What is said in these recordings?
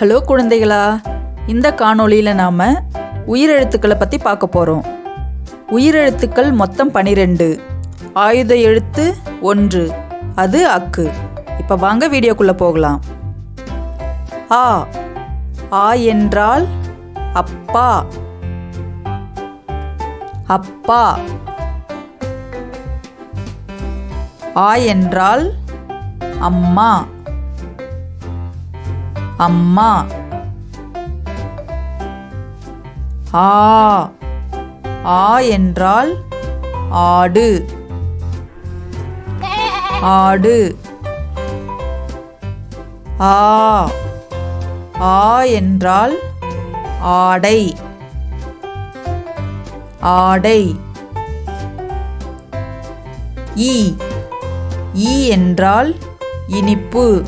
Hello குழந்தைகளா இந்த காணொளியில் நாம் உயிரெழுத்துக்களை பற்றி பார்க்க போகிறோம் உயிரெழுத்துக்கள் மொத்தம் பனிரெண்டு ஆயுத எழுத்து ஒன்று அது அக்கு. இப்போ வாங்க வீடியோக்குள்ளே போகலாம். ஆ ஆ என்றால் அப்பா. அப்பா. ஆ என்றால் அம்மா. அம்மா. ஆ. ஆ என்றால் ஆடு. ஆடு. ஆ. ஆ என்றால் ஆடை. ஆடை. ஈ. ஈ என்றால் இனிப்பு.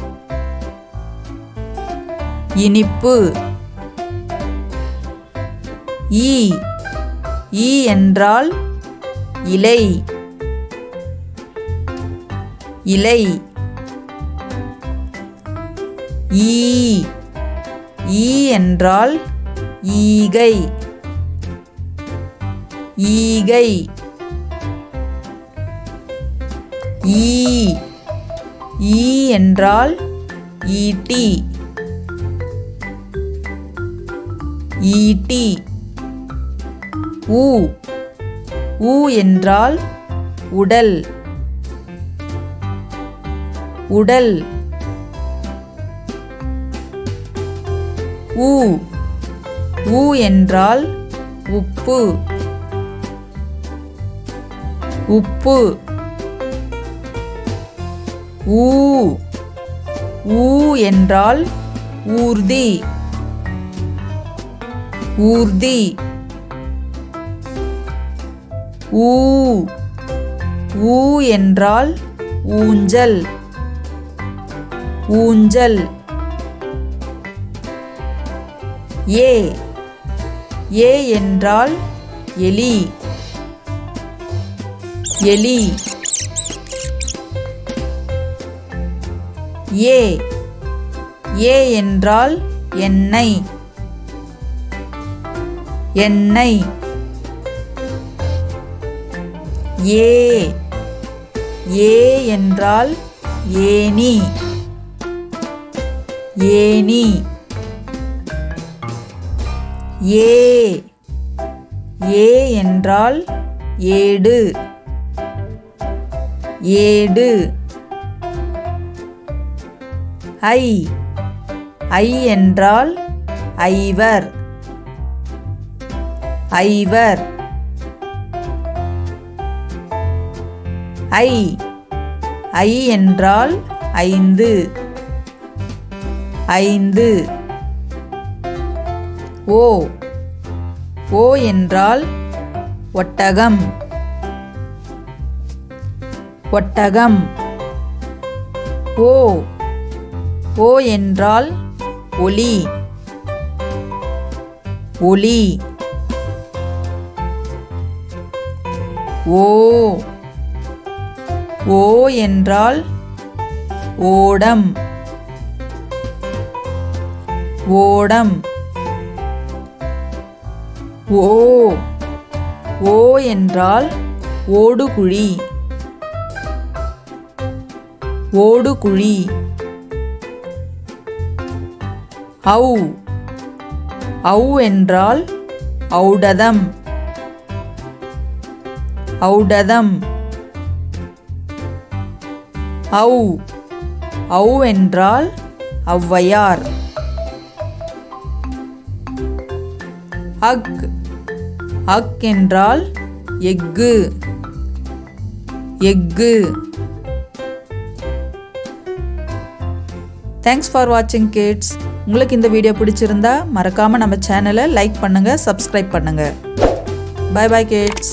இனிப்பு. ஈ. ஈ என்றால் இலை. இலை. ஈ. ஈ என்றால் ஈகை. ஈகை. ஈ. ஈ என்றால் ஈட்டி. ஈட்டி. ஊ. ஊ என்றால் உடல். உடல். ஊ. ஊ என்றால் உப்பு. உப்பு. ஊ. ஊ என்றால் ஊர்தி. ஊர்தி. ஊ. ஊ என்றால் ஊஞ்சல். ஊஞ்சல். ஏ. ஏ என்றால் எலி. எலி. ஏ. ஏ என்றால் எண்ணெய். எண்ணெய். ஏ. ஏ என்றால் ஏனி ஏனி ஏ. ஏ என்றால் ஏடு. ஏடு. ஐ. ஐ என்றால் ஐவர். ஐவர். ஐ. ஐ என்றால் ஐந்து. ஐந்து. ஓ. ஓ என்றால் ஒட்டகம். ஒட்டகம். ஓ. ஓ என்றால் ஒலி ஒலி ஓ. ஓ என்றால் ஓடம். ஓடம். ஓ. ஓ என்றால் ஓடுகுழி. ஓடுகுழி. ஔ. ஔ என்றால் ஔடதம். ஔடதம். ஔ ஔ என்றால் ஔவையார். அக் அக் என்றால் எஃகு. எஃகு. தேங்க்ஸ் ஃபார் வாட்சிங் கிட்ஸ் உங்களுக்கு இந்த வீடியோ பிடிச்சிருந்தா மறக்காமல் நம்ம சேனலை லைக் பண்ணுங்கள் சப்ஸ்கிரைப் பண்ணுங்கள் பாய் பாய் கிட்ஸ்